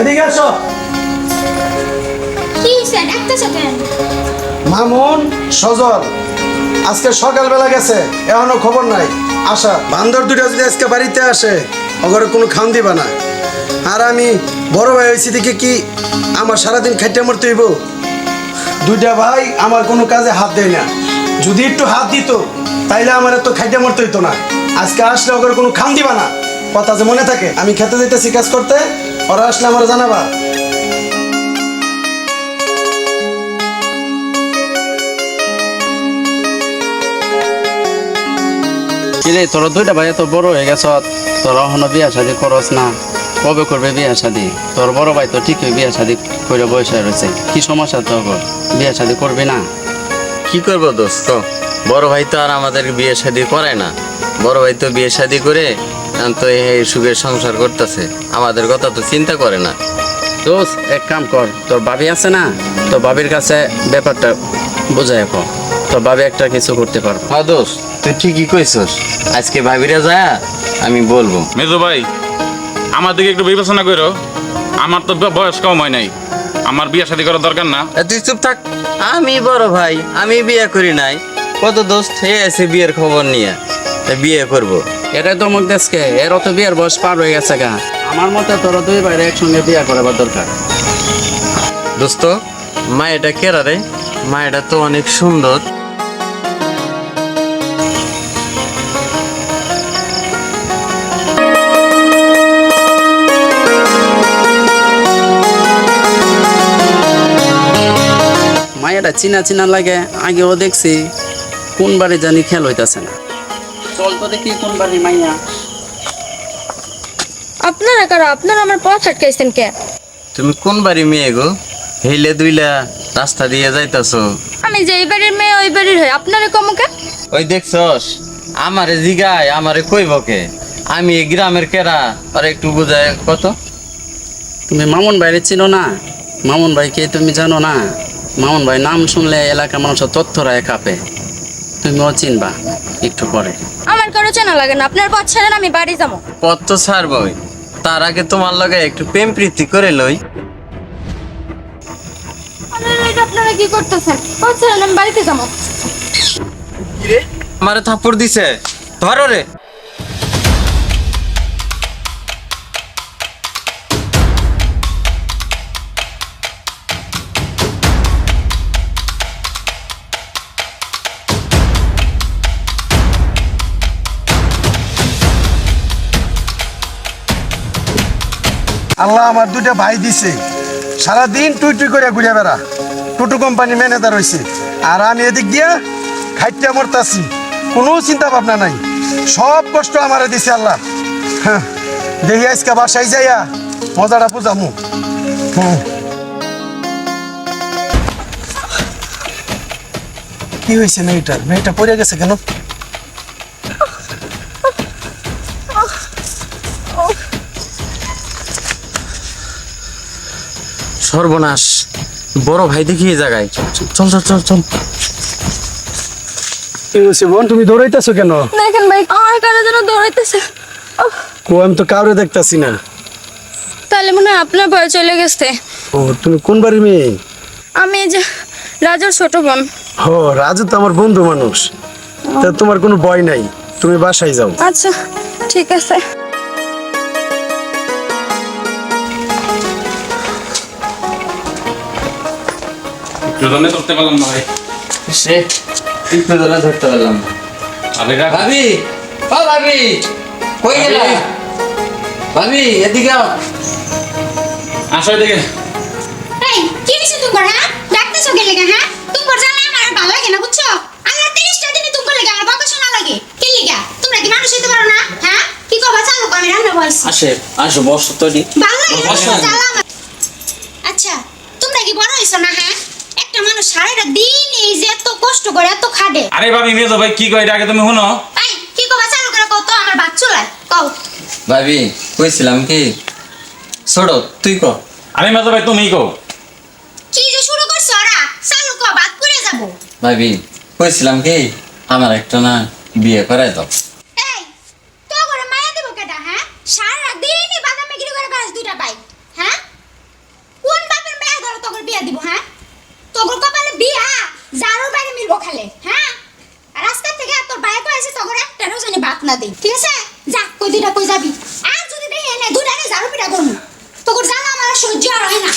এদিকে আসো। কি ডাকতেছো কেন মামুন সজল আজকে সকালবেলা গেছে এখনও খবর নাই। আশা বান্দর দুটো যদি আজকে বাড়িতে আসে ওগরে কোনো খান দিবা না। আর আমি বড় ভাই হয়েছি দেখে কি আমার সারাদিন খাইতে মরতে হইব? দুইটা ভাই আমার কোনো কাজে হাত দেয় না। যদি একটু হাত দিত তাইলে আমার এত খাইতে মরতে হইতো না। আজকে আসলে ওগরে কোনো খান দিবা না। কথা যে মনে থাকে আমি খেতে যেতেছি কাজ করতে। ওরা আসলে আমার জানাবা? কিরে তোর দুইটা ভাই তো বড় হয়ে গেছ? তোরা এখনও বিয়া শাদি করস না। কবে করবে বিয়া শাদি? তোর বড় ভাই তো ঠিকই বিয়া শাদি করে বয়স হয়ে রয়েছে। কি সমস্যা তোর? বিয়া শাদি করবি না? কি করব দোস্ত? বড় ভাই তো আর আমাদের বিয়ে শাদি করে না। বড় ভাই তো বিয়ে শাদি করে তো এই সুখের সংসার করতেছে। আমাদের কথা তো চিন্তা করে না। দোষ এক কাম কর তোর ভাবি আছে না? তো ভাবির কাছে ব্যাপারটা বোঝায় কর। তোর ভাবি একটা কিছু করতে পারব। হ্যাঁ দোষ তুই ঠিকই কইছস। আজকে ভাবিরা যায় আমি বলব। মেজো ভাই আমার দিকে একটু বিবেচনা করো। আমার তো বয়স কম হয় নাই। আমার বিয়ে শাদী করার দরকার না। এ, তুই চুপ থাক। আমি বড় ভাই আমি বিয়ে করি নাই। কত দোস্ত হয়ে আছে বিয়ের খবর নিয়ে। বিয়ে করব। এটাই তো মুখ দেশকে এর তো বিয়ের বয়স পার হয়ে গেছে গা। আমার মতে তোর দুই ভাইয়ের একসঙ্গে বিয়ে করাবার দরকার। দোস্ত মা এটা কেরা রে? মা এটা তো অনেক সুন্দর। মায়েরা চিনা চিনা লাগে আগেও দেখছি কোন বাড়ি জানি খেল হইতাছে না। চল তো দেখি কোন বাড়ি মাইয়া। আপনারা কারও? আপনারা আমার পথ আটকাইছেন কে? তুমি কোন বাড়ি মেয়ে গো? হেলে দুইলা রাস্তা দিয়ে যাইতাছো। আমি যে এই বাড়ির মেয়ে ওই বাড়ির হই। আপনারা কমকে ওই দেখছস? আমারে জিগায় আমারে কইব কে? আমি এই গ্রামের কেরা? আর একটু বুঝায় কত? তুমি মামুন ভাইরে চিনো না? মামুন ভাইকে তুমি জানো না? মামুন ভাই নাম শুনলে এলাকার মানুষের তথ্যরায় কাঁপে তুমিও চিনবা। একটু পরে। আমার কারও চেনা লাগে না আপনার পথ ছাড়েন আমি বাড়ি যাব। পথ তো ছাড়বই। তার আগে তোমার লগে একটু প্রেম প্রীতি করে লই। আপনারা কি করতেছেন? পথ ছাড়েন আমি বাড়িতে যাব। আমারে থাপ্পড় দিছে। ধরো রে। আল্লাহ আমার দুইটা ভাই দিছে। সারাদিন টুই টুই করে ঘুরে বেড়া। টুটু কোম্পানি ম্যানেজার হয়েছে আর আমি এদিক দিয়া খাইতে মরতাছি। কোনো চিন্তা ভাবনা নাই। সব কষ্ট আমারে দিছে আল্লাহ। হ্যাঁ দেখি আজকে বাসায় যাইয়া মজাটা বুঝামু। হুম। কি হয়েছে মেয়েটার? মেয়েটা পড়ে গেছে কেন? সর্বনাশ। বড় ভাই দেখি এই জায়গায়। চল চল চল চল। কি হয়েছে বোন তুমি দৌড়াইতেছো কেন? দেখেন ভাই আমার কারও যেন দৌড়াইতেছে। কো আমি তো কাউরে দেখতাছি না। তাহলে মনে হয় আপনার ভয় চলে গেছে। ও তুমি কোন বাড়ির মেয়ে? আমি এই যে রাজার ছোট বোন। ও রাজু তো আমার বন্ধু মানুষ। তা তোমার কোনো ভয় নাই। তুমি বাসায় যাও। আচ্ছা ঠিক আছে। দুজনে ধরতে পারলাম না ভাই। সে একটু ধরে ধরতে পারলাম না। আরে। ভাবি ও ভাবি কই গেলা? ভাবি। এদিকে আও। আসো এদিকে। এই কি হইছে তোমার হ্যাঁ? ডাকতেছো কে লাগা হ্যাঁ? তোমার জানা আমার ভালো লাগে না বুঝছ? আল্লাহ তিরিশটা দিনে তোমার লাগে আমার কথা শোনা লাগে। কে লিগা? তোমরা কি মানুষ হইতে পারো না হ্যাঁ? কি কবা চালু কর, আমি রান্না বলছি। আসে আসো বস তো দি ভালো লাগে না। আচ্ছা তোমরা কি বড় হইছো না হ্যাঁ? একটা মানুষ সারাটা দিন এই যে এত কষ্ট করে এত খাটে। আরে ভাবি মেজো ভাই কি কয় এটা আগে তুমি শুনো। এই কি কবা চালু করে কও তো আমার বাদ চলায়। কও। ভাবি কইছিলাম কি? ছোড়ো তুই ক আরে মেজো ভাই তুমি কো কি যে শুরু করছ ওরা? চালু কর বাদ পড়ে যাব। ভাবি কইছিলাম কি? আমার একটা না বিয়ে করাই দাও এই তো করে মায়া দেবো কেটা হ্যাঁ সারা দিনই বাদামে গিরি করে বেড়াস দুইটা পাই হ্যাঁ মিলবো খালে। হ্যাঁ? রাস্তা থেকে তোর বাইরে কয়েছে তখন একটারও জানি বাত না দিই ঠিক আছে? যা কই দুইটা কই যাবি? আর যদি দেখে এনে দুইটাকে ঝাড়ু পিটা করব তোর জ্বালা আমার সহ্য আর হয় না।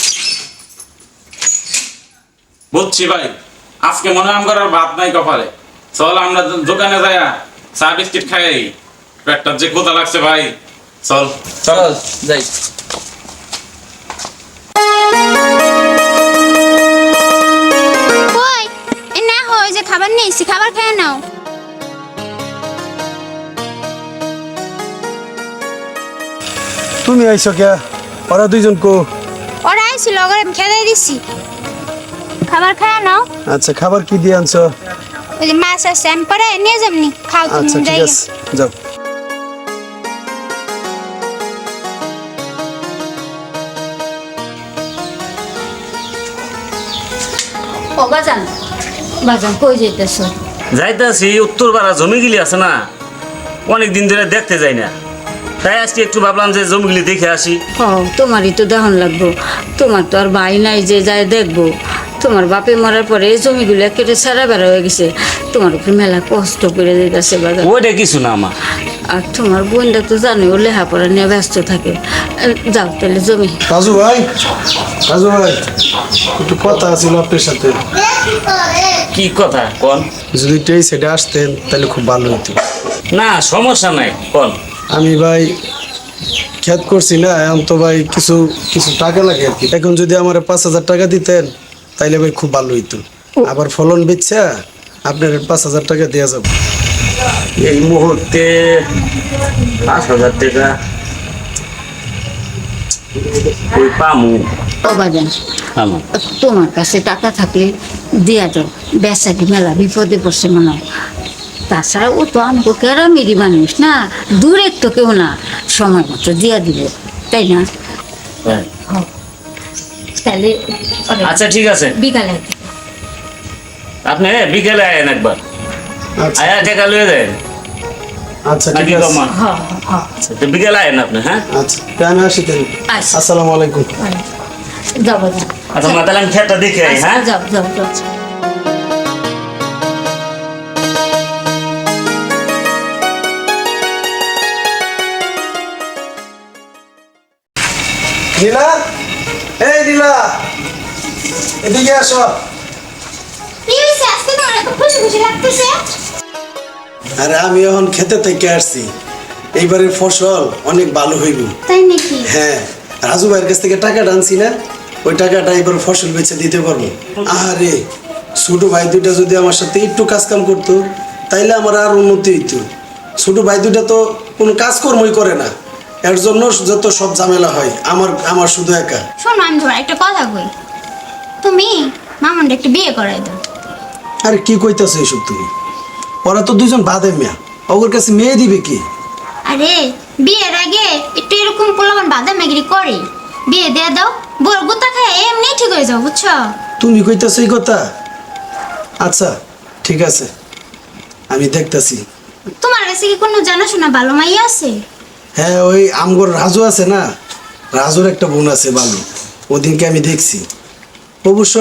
বুঝছি ভাই আজকে মনে হয় আমার আর ভাত নাই কপালে। চল আমরা দোকানে যাই চা বিস্কিট খাই। পেটটার যে কোথা লাগছে ভাই। চল। চল যাই। এ না হয় যে খাবার নিয়েছি খাবার খেয়ে নাও। তুমি আইছো কে ওরা দুইজন কো। ওরা আইছিল ওরা আমি খেয়ে দিচ্ছি খাবার খেয়ে নাও। আচ্ছা খাবার কি দিয়ে আনছো? ওই যে মাছ আছে আমি পরে নিয়ে যাবনি খাও তুমি আচ্ছা ঠিক যাই আছে যাও। ও বাজান বাজান কই যাইতেছ? যাইতাছি উত্তর পাড়া জমিগুলি আছে না? অনেক দিন ধরে দেখতে যাই না। তাই আজকে একটু ভাবলাম যে জমিগুলি দেখে আসি। ও তোমারই তো দেহন লাগবো। তোমার তো আর ভাই নাই যে যায় দেখব। তোমার বাপে মরার পরে এই জমিগুলো কেটে সারা বেড়া হয়ে গেছে। তোমার উপরে মেলা কষ্ট করে দিতেছে বাজার। ওইটা কিছু না আমার আর তোমার বোনটা তো জানো ও লেখাপড়া নিয়ে ব্যস্ত থাকে। যাও তাহলে জমি। রাজু ভাই রাজু ভাই একটু কথা আছিল আপনার সাথে। কি কথা? কন? যদি একটু এই সাইডে আসতেন তাহলে খুব ভালো হতো না সমস্যা নাই কন? আমি ভাই খেত করছি না এখন তো ভাই কিছু কিছু টাকা লাগে আর কি। এখন যদি আমার পাঁচ হাজার টাকা দিতেন তাইলে ভাই খুব ভালো হইতো। আবার ফলন বেচছে আপনার পাঁচ হাজার টাকা দেওয়া যাবে। এই মুহূর্তে পাঁচ হাজার টাকা ওই পামু? ও বাজান আমার তোমার কাছে টাকা থাকলে দিয়া দাও বেচারি মেলা বিপদে পড়ছে মনে হয়। তাছাড়া ও তো আমাকে কেরামেরই মানুষ না দূরের তো কেউ না। সময় মতো দিয়া দিব তাই না? হ্যাঁ। তাহলে আচ্ছা ঠিক আছে। বিকালে। আপনি বিকেলে আয়েন একবার। আচ্ছা। আয়া টাকা লয়ে দেন। আচ্ছা ঠিক আছে। হ্যাঁ হ্যাঁ। আচ্ছা, বিকেলে আয়েন আপনি হ্যাঁ? আচ্ছা আমি আসি তাহলে। আসসালামু আলাইকুম। যাও বাজান আচ্ছা মা তাহলে আমি দেখে আই হ্যাঁ? যাও যাও যাও নীলা? এই নীলা এদিকে আসো। আরে আমি এখন খেতে থেকে আসছি। এইবারের ফসল অনেক ভালো হইব। তাই নাকি? হ্যাঁ। রাজু ভাইয়ের কাছ থেকে টাকাটা আনছি না ওই টাকাটা এবার ফসল বেচে দিতে পারব। আরে ছোট ভাই দুইটা যদি আমার সাথে একটু কাজ কাম করতো তাইলে আমার আর উন্নতি হইতো। ছোট ভাই দুইটা তো কোনো কাজকর্মই করে না। এর জন্য যত সব ঝামেলা হয় আমার আমার শুধু একা। শোনো আমি তোমার একটা কথা কই। তুমি মামনটা একটু বিয়ে করাই দাও। আরে কি কইতাছো এইসব তুমি? ওরা তো দুজন বাদে মেয়া। ওর কাছে মেয়ে দিবে কি? আরে বিয়ের আগে একটু এরকম পোলাবান বাদাম মেগরি করে। বিয়ে দিয়ে দাও বড় গুতা খায় এমনি ঠিক হয়ে যাও বুঝছ? তুমি কইতাছো এই কথা? আচ্ছা ঠিক আছে। আমি দেখতাছি। তোমার কাছে কি কোনো জানাশোনা ভালো মাই আছে? হ্যাঁ ওই আমগর রাজু আছে না? রাজুর একটা বোন আছে ভালো ওদিনকে আমি দেখছি। অবশ্য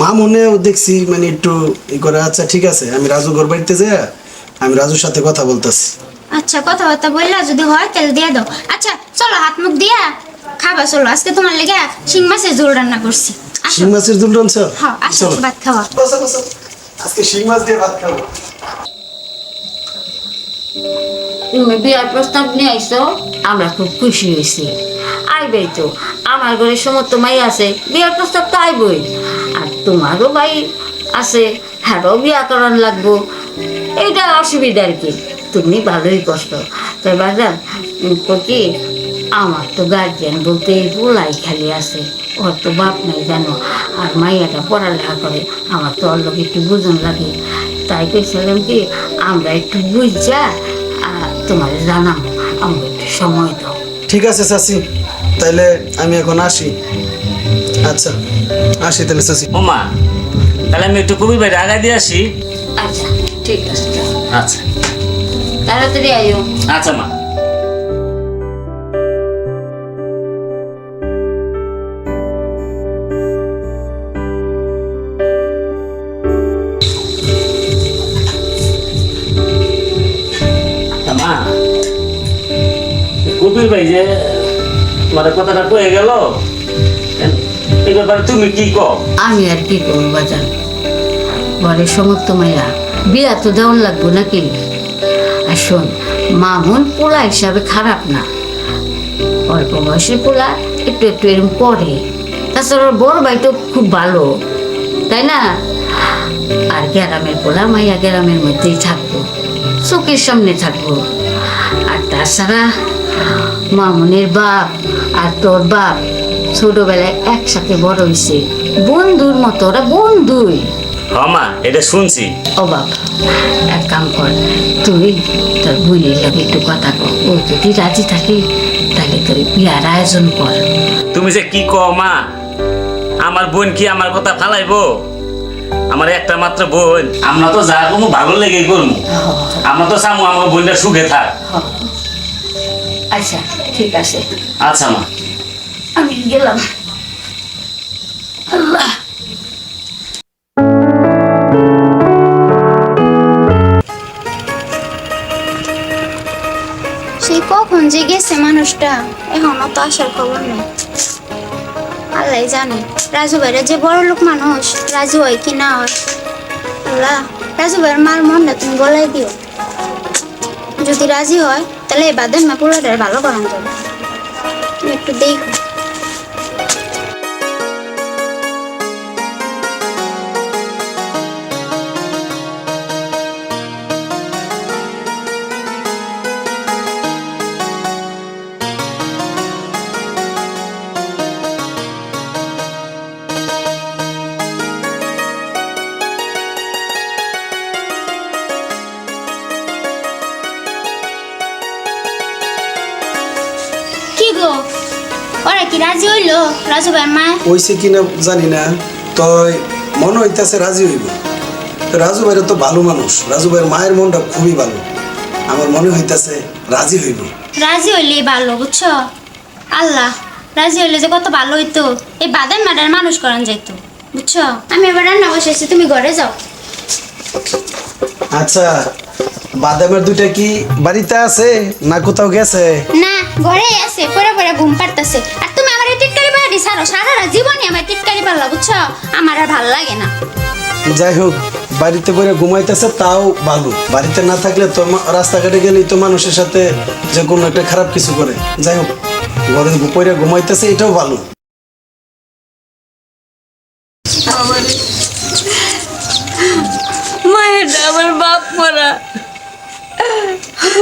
মা মনেও দেখছি মানে একটু ই করে আচ্ছা ঠিক আছে আমি রাজু ঘর বাড়িতে যাই আমি রাজুর সাথে কথা বলতাছি। আচ্ছা কথাবার্তা বললা যদি হয় তাহলে দিয়ে দাও। আচ্ছা চলো হাত মুখ দিয়া খাবা চলো। আজকে তোমার লেগে শিং মাছের ঝোল রান্না করছি। শিং মাছের দুল রানছ হ্যাঁ আসো ভাত খাওয়া। বসো বসো। আজকে শিং মাছ দিয়ে ভাত খাব। তুমি বিয়ার প্রস্তাব নিয়ে আইসো আমরা খুব খুশি হয়েছি। আইবেই তো। আমার ঘরে সমস্ত মাই আছে বিয়ার প্রস্তাব তো আইবই। আর তোমারও ভাই আছে হ্যাঁও বিয়া করান লাগবো। এইটা অসুবিধা আর কি? তুমি ভালোই কষ্ট তাই বাজার কি আমার তো গার্জিয়ান বলতে পোলাই খালি আছে ওর তো বাপ নাই জানো আর মাইয়াটা পড়ালেখা করে আমার তো ওর লোক একটু বুঝন লাগে। তাই কইছিলাম কি আমরা একটু বুঝছা আর তোমার জানাম আমাকে একটু সময় দাও। ঠিক আছে চাচি তাইলে আমি এখন আসি। আচ্ছা আসি তাহলে চাচি। ও মা তাহলে আমি একটু কবির বাইরে আগায় দিয়ে আসি। আচ্ছা ঠিক আছে। আচ্ছা। তাড়াতাড়ি আয়ো। আচ্ছা মা। কপিল ভাই যে মানে কথাটা কয়ে গেল এই ব্যাপারে তুমি কি কো আমি আর কি করব বাজার ঘরের সমস্ত মায়া বিয়া তো দেওয়ার লাগবো নাকি? শোন মামুন পোলা হিসাবে খারাপ না। অল্প বয়সের পোলা একটু একটু এরকম করে তাছাড়া বড় ভাই তো খুব ভালো, তাই না? আর গ্রামের পোলা মাইয়া গ্রামের মধ্যেই থাকব, চোখের সামনে থাকব। আর তাছাড়া মামুনের বাপ আর তোর বাপ ছোটবেলায় একসাথে বড় হয়েছে বন্ধুর মতো, ওরা বন্ধুই। হমা এটা শুনছি। ও বাপ এক কাম কর তুই তোর বোনের লগে একটু কথা কর। ও যদি রাজি থাকে তাহলে তোর বিয়ার আয়োজন কর। তুমি যে কি কও মা? আমার বোন কি আমার কথা ফালাইবো? আমার একটা মাত্র বোন আমরা তো যা কোনো ভালো লেগে করব আমরা তো চামু আমার বোনটা সুখে থাক। আচ্ছা ঠিক আছে। আচ্ছা মা। আমি গেলাম। আল্লাহ। গেছে মানুষটা, এখনও তো আসার খবর নেই। আল্লাহ জানে, রাজু ভাইরা যে বড় লোক মানুষ, রাজু হয় কি না হয়? আল্লাহ, রাজু ভাইয়ের মার মনটা তুমি বলাই দিও। যদি রাজি হয়, তাহলে এই বাদের মা পুরোটা ভালো করান যাবে। তুমি একটু দেখো। কি রাজি হইল? রাজু ভাইয়ের মা? কিনা জানি না তই মনে হইতেছে রাজি হইব। তো রাজু ভাইরা তো ভালো মানুষ রাজু ভাইয়ের মায়ের মনটা খুবই ভালো। আমার মনে হইতেছে রাজি হইব। রাজি হইলে ভালো বুঝছ? আল্লাহ রাজি হইলে যে কত ভালো হইতো। এই বাদাম মাডার মানুষ করান যাইতো বুঝছ? আমি এবার রান্না বসেছি তুমি ঘরে যাও। আচ্ছা বাদামের দুইটা কি বাড়িতে আছে না কোথাও গেছে? না ঘরে আছে পরে পরে ঘুম পারতেছে আর টিটকারি বাড়ি ছাড়ো সারা জীবনই আমার টিটকারি পারলা বুঝছ? আমার আর ভালো লাগে না। যাই হোক বাড়িতে করে ঘুমাইতেছে তাও ভালো। বাড়িতে না থাকলে তো রাস্তাঘাটে গেলেই তো মানুষের সাথে যে কোনো একটা খারাপ কিছু করে। যাই হোক ঘরে পরে ঘুমাইতেছে এটাও ভালো। মায়েরটা আমার বাপ মরা।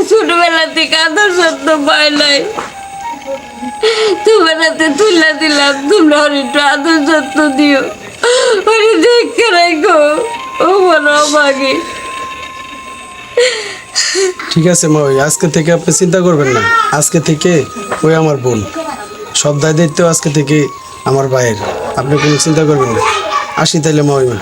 ছোটবেলা থেকে আদর যত্ন পায় নাই। তোমার হাতে তুলে দিলাম তোমরা একটু আদর যত্ন দিও। রাখো, ও আমাকে। ঠিক আছে মা, ওই আজকে থেকে আপনি চিন্তা করবেন না। আজকে থেকে ওই আমার বোন। সব দায় দায়িত্ব আজকে থেকে আমার ভাইয়ের। আপনি কোনো চিন্তা করবেন না। আসি তাহলে মা, ওই মা।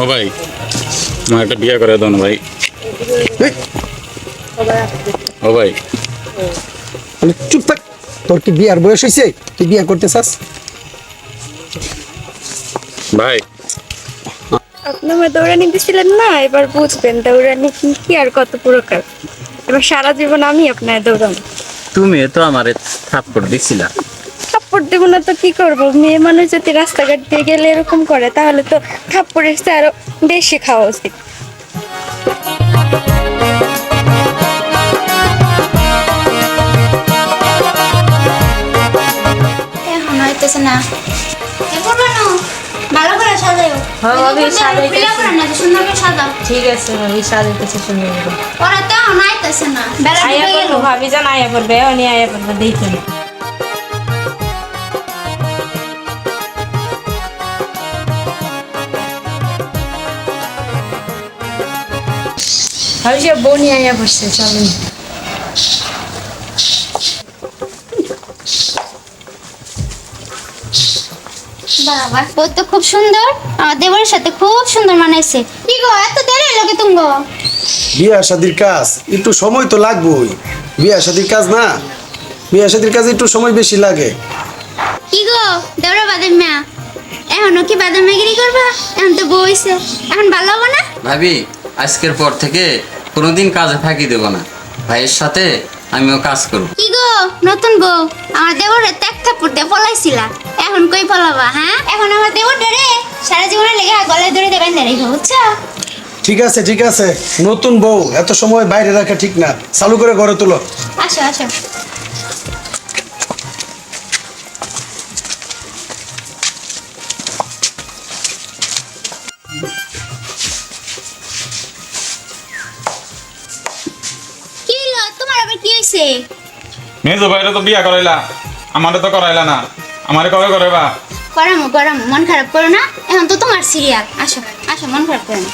ও ভাই আমার একটা বিয়ে করে দাও না ভাই। ও ভাই। চুপ থাক তোর কি বিয়ার বয়স হয়েছে তুই বিয়া করতে চাস? ভাই। আপনি আমার দৌড়ানি দিছিলেন না? এবার বুঝবেন দৌড়ানি কি কি আর কত প্রকার। এবার সারা জীবন আমি আপনার দৌড়ান তুমি তো আমার থাপ্পড় দিছিলা। থাপ্পড় দেবো না তো কি করব? মেয়ে মানুষ যদি রাস্তাঘাট দিয়ে গেলে এরকম করে তাহলে তো থাপ্পড়ের চেয়ে আরও বেশি খাওয়া উচিত। এখন হইতেছে না। ভালো করে সাজাও হ্যাঁ, আমি সাজাইতেছি। না সুন্দর করে সাজাও। ঠিক আছে ভাবি সাজাইতেছে শুনে নেব ওরা তো এখন না। বেলা আয়া ডুবে গেল। করব ভাবি জান আয়া করবে উনি আয়া করবে দেখুন ভাবছি বনি আইয়া বসছে চলেন। বাবা ও তো খুব সুন্দর। আমার দেবরের সাথে খুব সুন্দর মানাইছে। কি গো এত দেরি লোকে তুমি গো? বিয়া শাদির কাজ একটু সময় তো লাগবেই। বিয়া শাদির কাজ না বিয়া শাদির কাজ একটু সময় বেশি লাগে। কি গো দেবরা বাদাম মা এখনও কি বাদাম মেগিরি করবা? এখন তো বইছে এখন ভালো হব না? ভাবি আজকের পর থেকে কোনোদিন কাজে ফাঁকি দেবো না। ভাইয়ের সাথে আমিও কাজ করব। কি গো নতুন বউ? আমার দেবরের ত্যাগ থাপুর দিয়ে পলাইছিলা। এখন কই পলাবা হ্যাঁ? এখন আমার দেবর ডরে সারা জীবনে লেগে গলায় ধরে দেবেন না রেখে বুঝছ? ঠিক আছে ঠিক আছে। নতুন বউ এত সময় বাইরে রাখা ঠিক না। চালু করে ঘরে তুলো। আসো আসো। হয়েছে? মেজো ভাইরা তো বিয়া করাইলা আমারে তো করাইলা না। আমারে কবে করাইবা? করামো করামো মন খারাপ করো না। এখন তো তোমার সিরিয়াল। আসো আসো মন খারাপ করো না।